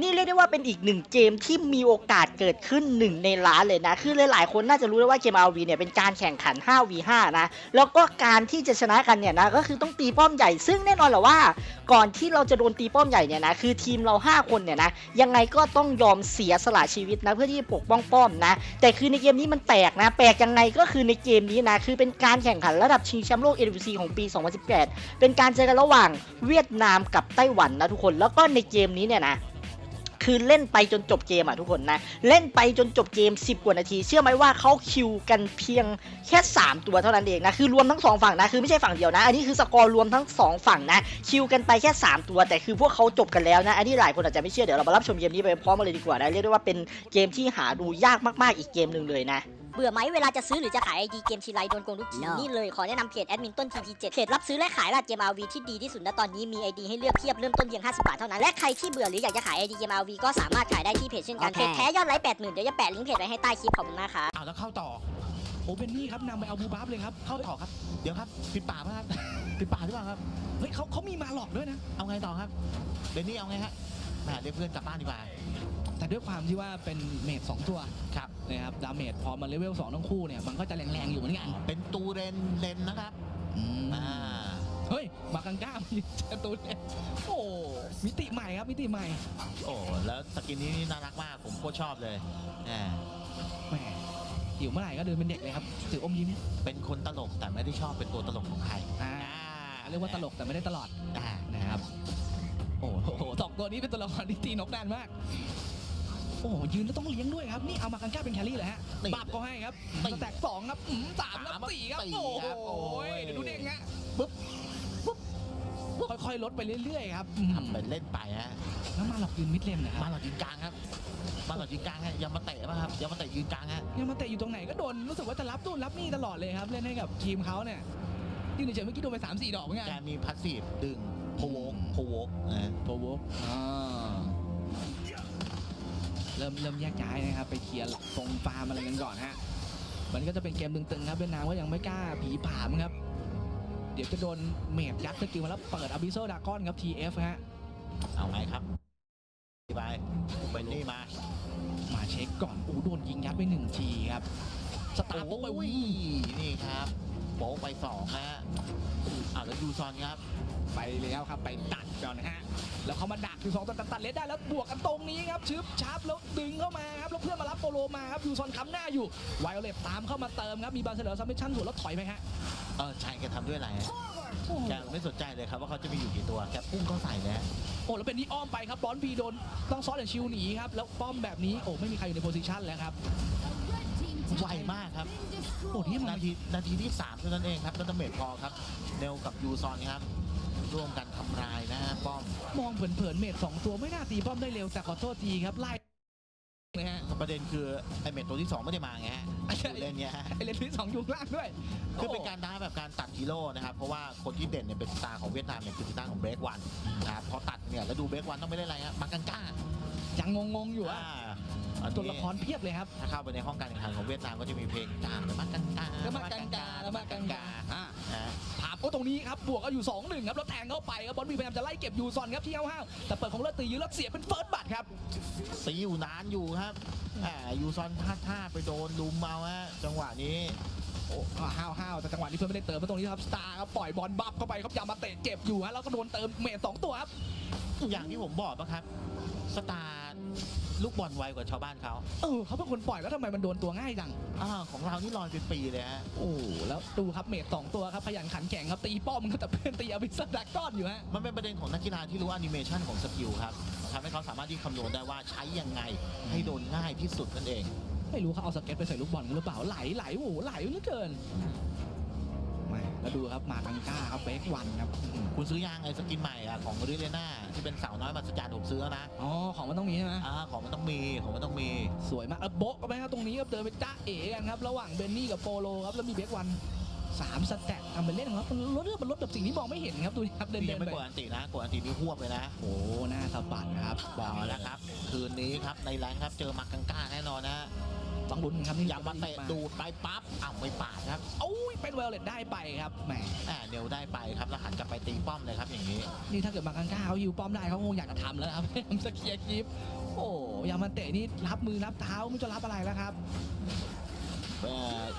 นี่เรียกได้ว่าเป็นอีกหนึ่งเกมที่มีโอกาสเกิดขึ้นหนึ่งในล้านเลยนะ คือหลายๆคนน่าจะรู้แล้วว่าเกม RV เนี่ยเป็นการแข่งขัน 5v5 นะ แล้วก็การที่จะชนะกันเนี่ยนะ ก็คือต้องตีป้อมใหญ่ ซึ่งแน่นอนแหละว่า ก่อนที่เราจะโดนตีป้อมใหญ่เนี่ยนะ คือทีมเรา 5 คนเนี่ยนะ ยังไงก็ต้องยอมเสียสละชีวิตนะ เพื่อที่จะปกป้องป้อมนะ แต่คือในเกมนี้มันแปลกนะ แปลกยังไงก็คือในเกมนี้นะ คือเป็นการแข่งขันระดับชิงแชมป์โลก LVC ของปี 2018 เป็นการเจอกันระหว่างเวียดนามกับไต้หวันนะทุกคน แล้วก็ในเกมนี้เนี่ยนะ คือเล่นไปจนจบเกมอะทุกคนนะ เล่นไปจนจบเกม 10 กว่านาที เชื่อไหมว่าเขาคิวกันเพียงแค่ 3 ตัวเท่านั้นเองนะ คือรวมทั้ง 2 ฝั่งนะ คือไม่ใช่ฝั่งเดียวนะ อันนี้คือสกอร์รวมทั้ง 2 ฝั่งนะ คิวกันไปแค่ 3 ตัว แต่คือพวกเขาจบกันแล้วนะ อันนี้หลายคนอาจจะไม่เชื่อ เดี๋ยวเรามารับชมเกมนี้ไปพร้อมกันเลยดีกว่านะ เรียกได้ว่าเป็นเกมที่หาดูยากมากๆ อีกเกมหนึ่งเลยนะ เบื่อไหมเวลาจะซื้อหรือจะขายไอดีเกมทีไรโดนโกงทุกที No นี่เลยขอแนะนำเพจแอดมินต้น TP7 เพจรับซื้อและขายราดเกม RV ที่ดีที่สุดณตอนนี้มีไอดีให้เลือกเพียบเริ่มต้นเพียง 50 บาทเท่านั้น และใครที่เบื่อหรืออยากจะขายไอดีเกม RV ก็สามารถขายได้ที่เพจเช่นกันโอเค เพจแท้ยอดไลค์80,000เดี๋ยวจะแปะลิงก์เพจไว้ให้ใต้คลิปขอบคุณมากครับ เอาแล้วเข้าต่อโอ้เบนนี่ครับนำไปเอาบูบัฟเลยครับเข้าต่อครับ เดี๋ยวครับปิดป่าป่ะครับ ปิดป่าหรือเปล่าครับเฮ้ยเขาเขามีมาหลอกด้วยนะ เอาไงต่อครับเบนนี่เอาไงฮะแหมเรียกเพื่อนกลับบ้านดีกว่า แต่ด้วยความที่ว่าเป็นเมดสองตัวครับนะครับดาเมจพอมาเลเวล2ทั้งคู่เนี่ยมันก็จะแรงๆอยู่เหมือนกันเป็นตูเรนเลนนะครับอืมอ่าเฮ้ยมากังก้ามีเจอตูนเลยโอ้มิติใหม่ครับมิติใหม่ โอ้แล้วสกินนี้นี่น่ารักมากผมโคตรชอบเลยแหมแหมหิวเมื่อไหร่ก็เดินเป็นเด็กเลยครับถืออมยิ้มเป็นคนตลกแต่ไม่ได้ชอบเป็นตัวตลกของใครอ่าเรียกว่าตลกแต่ไม่ได้ตลอดอ่านะครับโอ้โหสองตัวนี้เป็นตัวละครที่ตีนกนานมาก โอ้โหยืนแล้วต้องเลี้ยงด้วยครับ นี่เอามากังก้าเป็นแครี่เลยฮะบับก็ให้ครับสแต็กสองครับอืมสามครับ สี่ครับโอ้โหเดี๋ยวดูเด้งฮะปึ๊บปึ๊บค่อยๆ ลดไปเรื่อยๆครับอืมทำเป็นเล่นไปฮะ แล้วมาหลอกยืนมิดเลนนะคมารับหลอดยืนกลางครับ มาหลอดยืนกลางฮะอย่ามาเตะป่ะครับอย่ามาเตะยืนกลางฮะยังมาเตะอยู่ตรงไหนก็โดนรู้สึกว่าจะรับนู่นรับนี่ตลอดเลยครับ เล่นให้กับทีมเขาเนี่ยยืนเฉยๆเมื่อกี้โดนไปสามสี่ดอกเหมือนกันแกมีพัสซีฟดึงโพวกโพวกนะ โปรโวกเริ่มเริ่มแยกย้ายนะครับไปเคลียร์หลักตรงฟาร์มอะไรกันก่อนฮะมันก็จะเป็นเกมตึงๆครับเวียดนามก็ยังไม่กล้าผีผามครับ เดี๋ยวจะโดนเมดยัดสกิลมาแล้วเปิดอาบิโซดากอนครับ TF ฮะเอาไงครับไปเบนนี่มา มาเช็คก่อนอู้โดนยิงยัดไปหนึ่งทีครับ สตาร์ทปุ๊บไปโอ้วิ่ยงนี่ครับ โป๊ะไปสองฮะอ่าแล้วยูซอนครับ ไปแล้วครับไปดักก่อนนะฮะแล้วเขามาดักอยู่สองตัดตัดตัดเลสได้แล้วบวกกันตรงนี้ครับชึบชับแล้วดึงเข้ามาครับแล้วเพื่อนมารับโปโลมาครับยูซอนค้ำหน้าอยู่ไวโอเลตตามเข้ามาเติมครับมีบาร์เซโลซัมมิชชั่นสวนแล้วถอยไปฮะเออชายแกทำด้วยอะไรฮะแกไม่สนใจเลยครับว่าเขาจะมีอยู่กี่ตัวแกพุ่งเข้าใส่เลยฮะโอ้แล้วเป็นนี่อ้อมไปครับบอลพีโดนต้องซ้อนอย่างชิวหนีครับแล้วป้อมแบบนี้โอ้ไม่มีใครอยู่ในโพซิชันแล้วครับ ไวมากครับโอ้ที่มันนาทีนาทีที่สามเท่านั้นเองครับแล้วดาเมจพอครับเนลกับยูซอนครับร่วมกันทำลายนะฮะป้อมมองเผินๆเมดสองตัวไม่น่าตีป้อมได้เร็วแต่ขอโทษทีครับไล่เลยฮะประเด็นคือไอเมจตัวที่สองไม่ได้มาไงฮะใช่เล่นเนี้ยฮะไอเลนที่สองอยู่ข้างล่างด้วยคือเป็นการท้าแบบการตัดฮีโร่นะครับ เพราะว่าคนที่เด่นเนี่ยเป็นสตาร์ของเวียดนามเนี่ยคือสตาร์ของเบรกวันนะครับพอตัดเนี่ยแล้วดูเบรกวันต้องไม่เล่นอะไรฮะมากังก้ายังงงๆอยู่อ่าอะอัน ตัวนี้ละครเพียบเลยครับ ถ้าเข้าไปในห้องการแข่งขันของเวียดนามก็จะมีเพลงกาแล้วมากังกาแล้วมากังกาแล้วมากังกาอะนะถามโอ้ตรงนี้ครับบวกก็อยู่2 1ครับแล้วแทงเข้าไปครับบอลบีพยายามจะไล่เก็บยูซอนครับที่ห้าวๆแต่เปิดของเลือดตียื้อแล้วเสียเป็นเฟิร์สบัตรครับตีอยู่นานอยู่ครับอ่ายูซอนพลาดท่าไปโดนลุมเมาฮะจังหวะนี้โอ้ห้าวห้าวๆแต่จังหวะนี้เพื่อนไม่ได้เติมมาตรงนี้ครับสตาร์ครับปล่อยบอลบัฟเข้าไปครับยามาเตะเจ็บอยู่ฮะแล้วก็โดนเติมเมทสองตัวครับ อย่างที่ผมบอกปะครับสตาร์ ลูกบอลไวกว่าชาวบ้านเขาเออเขาเป็นคนปล่อยแล้วทำไมมันโดนตัวง่ายจัง อ่าของเรานี่ลอยเป็นปีเลยฮะโอ้แล้วดูครับเมทสองตัวครับขยันขันแข่งครับตีป้อมครับแต่เพื่อนตีอวิสดากอนอยู่ฮะมันเป็นประเด็นของนักกีฬาที่รู้แอนิเมชันของสกิลครับทำให้เขาสามารถที่คำนวณได้ว่าใช้ยังไงให้โดนง่ายที่สุดนั่นเอง ไม่รู้เขาเอาสเก็ตไปใส่ลูกบอลกันหรือเปล่าไหลไหลโอ้โหไหลเหลือเกิน แหม่แล้วดูครับมากังก้าครับเบรกวันครับอืมคุณซื้อยางไอ้สกินใหม่อะของริเลน่าที่เป็นสาวน้อยมาสจารย์ผมซื้อแล้วนะอ๋อของมันต้องมีใช่ไหมอ่าของมันต้องมีของมันต้องมีสวยมากแล้วโบ๊ะก็ไปครับตรงนี้ครับเดินไปจ้าเอ๋กันครับระหว่างเบนนี่กับโปโลครับแล้วมีเบรกวันสามสแต็กทำเป็นเล่นครับมันลดเรื่องมันลดแบบสิ่งที่มองไม่เห็นครับดูดิครับเดินนี่เดิยังนไม่ไปกดอันตินะกดอันตินี่หวบเลยนะ โอ้หน้าสะบัดครับบอกแล้วครับ คืนนี้ครับในแรงครับเจอมากังก้าแน่นอนนะโต้องลุ้นครับนี่อย่ามาเตะดูดไปปั๊บอ้าวไม่ปาดครับโอ้ยเป็นเวลเลตได้ไปครับแหมแหมเนวได้ไปครับแล้วหันกลับไปตีป้อมเลยครับอย่างนี้ นี่ถ้าเกิดมากังก้าเขาฮิวป้อมได้เขาคงอยากจะทำแล้วนะครับทำสเกียร์คลิปโอ้ยามาเตะนี่รับมือรับเท้าไม่รู้จะรับอะไรแล้วครับเอ่อ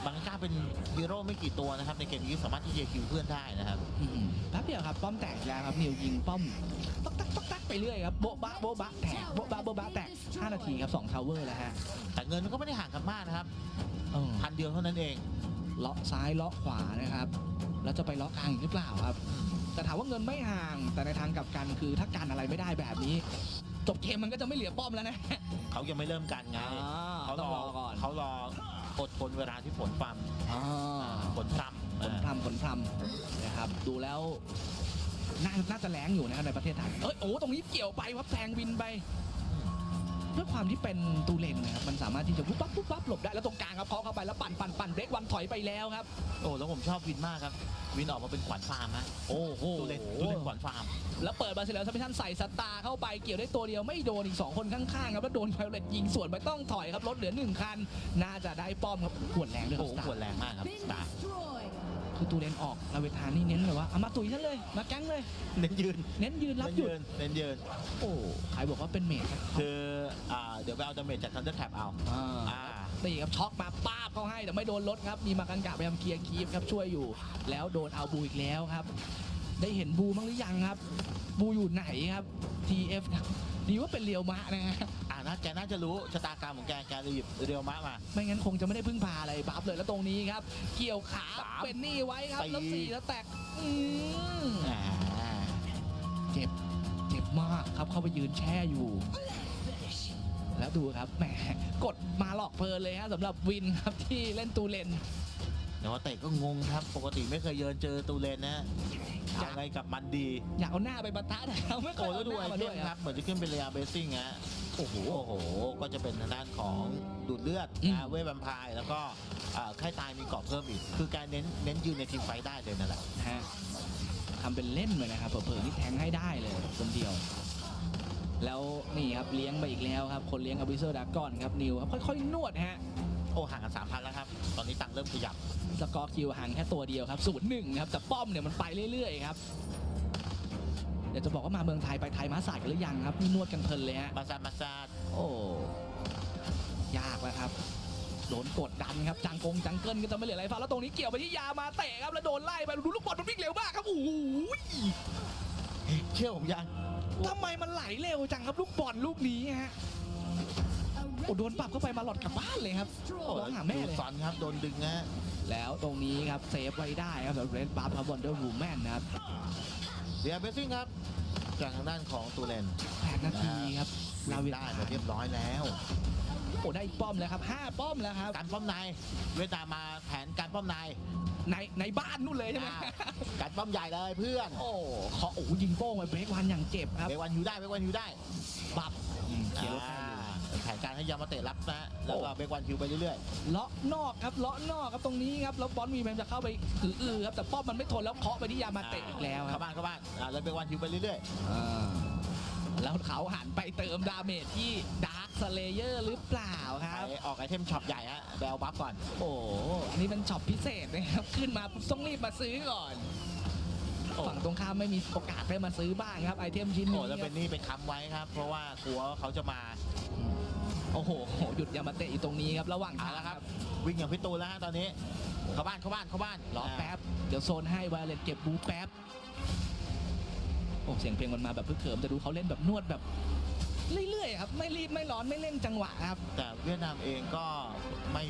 บางก้าเป็นฮีโร่ไม่กี่ตัวนะครับ ในเกมนี้สามารถที่จะคิวเพื่อนได้นะครับอืมแป๊บเดียวครับ ป้อมแตกแล้วครับนิวยิงป้อมต๊อกตักต๊อกตักไปเรื่อยครับโบ๊ะบะโบ๊ะบะแตกโบ๊ะบะโบ๊ะบะแตก5นาทีครับ2ทาวเวอร์แล้วฮะแต่เงินมันก็ไม่ได้ห่างกันมากนะครับเออพันเดียวเท่านั้นเองเลาะซ้ายเลาะขวานะครับ แล้วจะไปเลาะกลางอีกหรือเปล่าครับ แต่ถามว่าเงินไม่ห่าง แต่ในทางกลับกันคือถ้ากันอะไรไม่ได้แบบนี้ จบเกมมันก็จะไม่เหลือป้อมแล้วนะ เขายังไม่เริ่มกันไงเขาต้องรอก่อน เขารอ อดทนเวลาที่ฝนปั๊มอ่าฝนพรำผลพรำผลพรำนะครับ ดูแล้วน่าน่าจะแรงอยู่นะครับในประเทศไทยเอ้ยโอ้ตรงนี้เกี่ยวไปครับแทงวินไปด้วยความที่เป็นตูเลนนะครับมันสามารถที่จะปุ๊บปั๊บปุ๊บปั๊บหลบได้แล้วตรงกลางครับเคาะเข้าไปแล้วปั่นปั่นปั่นเบรกวันถอยไปแล้วครับ โอ้แล้วผมชอบวินมากครับวินออกมาเป็นขวัญฟาร์มฮะโอ้โหดูเล่นดูเล่นขวัญฟาร์มแล้วเปิดบาซิลแล้วซัมมิชันใส่สตาร์เข้าไปเกี่ยวได้ตัวเดียวไม่โดนอีก 2 คนข้างๆครับแล้วโดนไวโอเลตยิงสวนไปต้องถอยครับรถเหลือ 1 คัน น่าจะได้ป้อมครับขวดแรงด้วยคโอ้รับโหสตาขวดร์แรงมากครับสตาร์คือตูเลนออกลาเวทานนี่เน้นเลยว่าเอามาตุ๋ยฉันเลยมาแก๊งเลย เน้นยืน เน้นยืนรับเน้นหยุดยืนเน้นยืน โอ้ใครบอกว่าเป็นเมจครับคืออ่าเดี๋ยวไปเอาดาเมจจากทันเดอร์แท็บเอาอ่า อ่านี่ครับช็อกมาป้าบเขาให้แต่ไม่โดนรถครับ มีมากันกะพยายามเคลียร์คีฟครับช่วยอยู่ แล้วโดนเอาบูอีกแล้วครับ ได้เห็นบูบ้างหรือยังครับ บูอยู่ไหนครับ TF ครับดีว่าเป็นเรียวมะนะฮะอ่านะแกน่าจะรู้ชะตากรรมของแกแกเลยหยิบเรียวมะมา ไม่งั้นคงจะไม่ได้พึ่งพาอะไรบัฟเลยแล้วตรงนี้ครับ เกี่ยวขาสามเป็นนี่ไว้ครับสี่แล้วสี่แล้วแตกอืมอ่าเจ็บเจ็บมากครับเข้าไปยืนแช่อยู่ แล้วดูครับแหมกดมาหลอกเพลินเลยฮะสำหรับวินครับที่เล่นตูเลนเดี๋ยวเตะก็งงครับ ปกติไม่เคยเยินเจอตูเลนนะจ้ะยังไงกับมันดี อยากเอาหน้าไปปะทะแต่เราไม่เคโอ้ยแล้วเอาดูหไอน้ามาเทด้วมยคครัรับบเหมือนจะขึ้นเป็นระยะเบสซิ่งฮะโอ้โหโอ้โห ก็จะเป็นทางด้านของดูดเลือดอืมนะเวทแวมไพร์แล้วก็อ่าค่ายตายมีเกาะเพิ่มอีก คือการเน้นเน้นยืนในทีมไฟท์ได้เลยนั่นแหละฮะทำเป็นเล่นเลยนะครับเผลอๆนี่แทงให้ได้เลยคนเดียว แล้วนี่ครับเลี้ยงไปอีกแล้วครับ คนเลี้ยงอบิเซอร์ดากอนครับนิวครับค่อยๆนวดฮะโอ้ห่างกันสามพันแล้วครับ ตอนนี้ตังค์เริ่มขยับ สกอร์คิวห่างแค่ตัวเดียวครับศูนย์หนึ่งครับแต่ป้อมเนี่ยมันไปเรื่อยๆครับเดี๋ยวจะบอกว่ามาเมืองไทยไปไทยมาสายกันหรือยังครับนี่นวดกันเพลินเลยฮะมาซาดมาซาดโอ้ยากแล้วครับโดนกดดันครับจังกงจังเกิลก็จะไม่เหลืออะไรฟ้าแล้วตรงนี้เกี่ยวไปที่ยามาเตะครับแล้วโดนไล่ไปดูลูกบอลมันวิ่งเร็วมากครับโอ้โหเชื่อผมยัง ทำไมมันไหลเร็วจังครับลูกบอลลูกนี้ฮะโอ้โดนปรับเข้าไปมาหลอดกลับบ้านเลยครับโอ้ร้องหาแม่เลยดูซอนครับโดนดึงนะแล้วตรงนี้ครับเซฟไว้ได้ครับสำหรับเรดบัฟครับบอลเดอร์วูแมนนะครับเดียเบสซิ่งครับจากทางด้านของตูเลนแปดนาทีครับลาเวได้ลาหมดเรียบร้อยแล้วโอ้ได้อีกป้อมแล้วครับห้าป้อมแล้วครับการป้อมในเวียดนามมาแผนการป้อมใน ในในบ้านนู่นเลยใช่ไหมอ่าการป้อมใหญ่เลยเพื่อนโอ้เคาะโอ้ยิงโป้งไปเบรกวันอย่างเจ็บครับ เบกวันอยู่ได้เบกวันอยู่ได้บับอืมเขียนรถให้อ่าเลยแผนการให้ยามาเตะรับนะแล้วก็เบกวันคิวไปเรื่อยเลาะนอกครับเลาะนอกครับตรงนี้ครับแล้วบอลมีแมนจะเข้าไปถืออือครับแต่ป้อมมันไม่ทนแล้วเคาะไปที่ยาๆมาเตะอีกแล้วคเข้ารับบ้านเข้าบ้านอ่าแล้วเบกวันคิวไปเรื่อยอ่าแล้วเขาหันไปเติมดาเมจที่ดาร์ค สเลเยอร์หรือเปล่าคๆรับ ไปออกไอเทมช็อปใหญ่ฮะไปเอาบัฟก่อน โอ้โหอันนี้เป็นช็อปพิเศษนะครับ ขึ้นมาปุ๊บต้องรีบมาซื้อก่อน โอ้ ฝั่งตรงข้ามไม่มีโอกาสได้มาซื้อบ้างครับ ไอเทมชิ้นโอ้นี้แล้วเป็นนี่ไปค้ำไว้ครับ เพราะว่ากลัวว่าเขาจะมาโอ้โห หยุดยามาเตะอยู่ตรงนี้ครับ ระหว่างเอาทางละครับ วิ่งอย่างพี่ตูนแล้วฮะตอนนี้ เข้าบ้านเข้าบ้านเข้าบ้านรอแป๊บ เดี๋ยวโซนให้วาเลนเก็บบูแป๊บ โอ้เสียงเพลงมันมาแบบพึกเขิมแต่ดูเขาเล่นแบบนวดแบบ เรื่อยๆครับไม่รีบไม่ร้อนไม่เร่งจังหวะครับ แต่เวียดนามเองก็ไม่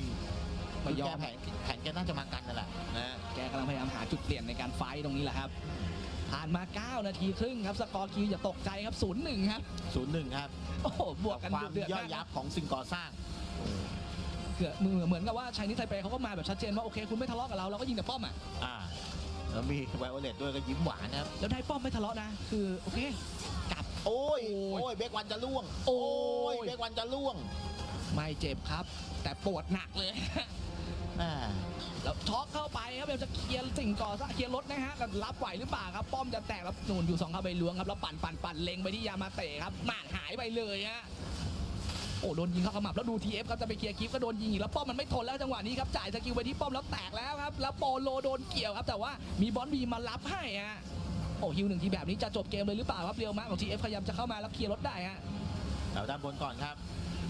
ไม่ยอม แก้แผนแผนแกน่าจะมากันนั่นแหละนะแกกำลังพยายามหาจุดเปลี่ยนในการไฟต์ตรงนี้แหละครับ ผ่านมา 9 นาทีครึ่งครับ สกอร์คิวอย่าตกใจครับ 0-1 ครับ ศูนย์หนึ่งครับโอ้โห บวกกันความเดือดย่อยมากยับของสิ่งก่อสร้าง เกือบมือเหมือนกับว่าชายนิดไทเปเขาก็มาแบบชัดเจนว่าโอเคคุณไม่ทะเลาะกับเราเราก็ยิงแต่ป้อมอะ อ่า แล้วมีไวโอเลตด้วยก็ยิ้มหวานนะครับ แล้วได้ป้อมไม่ทะเลาะนะ คือโอเคกลับ โอ้ยโอ้ยโอ้ยเบกวันจะล่วง โอ้ยเบกวันจะล่วง ไม่เจ็บครับ แต่ปวดหนักเลย อ่าแล้วช็อกเข้าไปครับเดี๋ยวจะเคลียร์สิ่งก่อสร้างเคลียร์รถนะฮะแต่รับไหวหรือเปล่าครับ ป้อมจะแตกแล้วหนุนอยู่สองเข้าไปล้วงครับแล้วปั่นปั่นปั่นเล็งไปที่ยามาเตะครับหมากหายไปเลยฮะโอ้โดนยิงเข้าขมับแล้วดูทีเอฟครับจะไปเคลียร์คลิปก็โดนยิงอีกแล้วป้อมมันไม่ทนแล้วจังหวะนี้ครับจ่ายสกิลไปที่ป้อมแล้วแตกแล้วครับแล้วโปโลโดนเกี่ยวครับ แต่ว่ามีบอลบีมารับให้ฮะ โอ้ฮิวหนึ่งทีแบบนี้จะจบเกมเลยหรือเปล่าครับเรียวมาของทีเอฟพยายามจะเข้ามาแล้วเคลียร์รถได้ฮะแล้วด้านบนก่อนครับ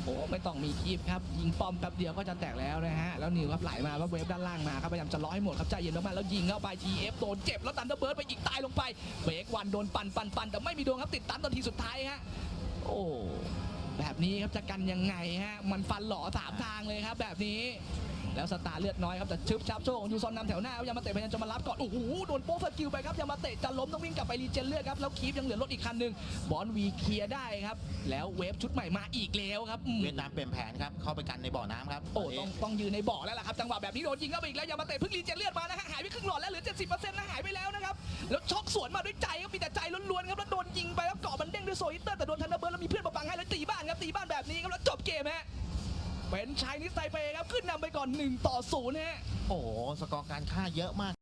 โอ้ไม่ต้องมีคลิปครับ ยิงป้อมแป๊บเดียวก็จะแตกแล้วนะฮะ แล้วนิวครับไหลมาว่าเวฟด้านล่างมาครับพยายามจะร้อยหมดครับใจเย็นมากๆแล้วยิงเข้าไปทีเอฟโดนเจ็บแล้วตันเดอร์เบิร์ดไปอีกตายลงไปเบรกวันโดนปั่นปั่นปั่นแต่ไม่มีดวงครับติดตันตอนทีสุดท้ายฮะโอ้แบบนี้ครับจะกันยังไงฮะมันฟันหล่อสามทางเลยครับแบบนี้ แล้วสตาร์เลือดน้อยครับแต่ชึบชับโชว์ของยูซอนนำแถวหน้าครับยามาเตะพยายามจะมารับก่อนโอ้โหโดนโป๊กสกิลไปครับยามาเตะจะล้มต้องวิ่งกลับไปรีเจนเลือดครับแล้วคีฟยังเหลือรถอีกคันหนึ่งบอลวีเคลียร์ได้ครับแล้วเวฟชุดใหม่มาอีกแล้วครับอืมเวียดนามเปลี่ยนแผนครับเข้าไปกันในบ่อน้ำครับโอ้ตนนี้ต้องต้องยืนในบ่อแล้วล่ะครับจังหวะแบบนี้โดนยิงเข้าไปอีกแล้วยามาเตะเพิ่งรีเจนเลือดมานะฮะหายไปครึ่งหลอดแล้วเหลือ 70%นะหายไปแล้วนะครับแล้วช็อกสวนมาด้วยใจครับมีแต่ใจล้วนๆครับแล้วโดนยิงไปแล้วเกาะมันเด้งด้วยโซอิเตอร์แต่โดนทันเดอร์เบิร์ดแล้วมีเพื่อนมาบังให้แล้วตีบ้านครับตีบ้านแบบนี้ครับแล้วจบเกมฮะ เป็นชายนิสไซเปครับขึ้นนำไปก่อน 1 ต่อ0ฮะ โอ้โห สกอร์การฆ่าเยอะมาก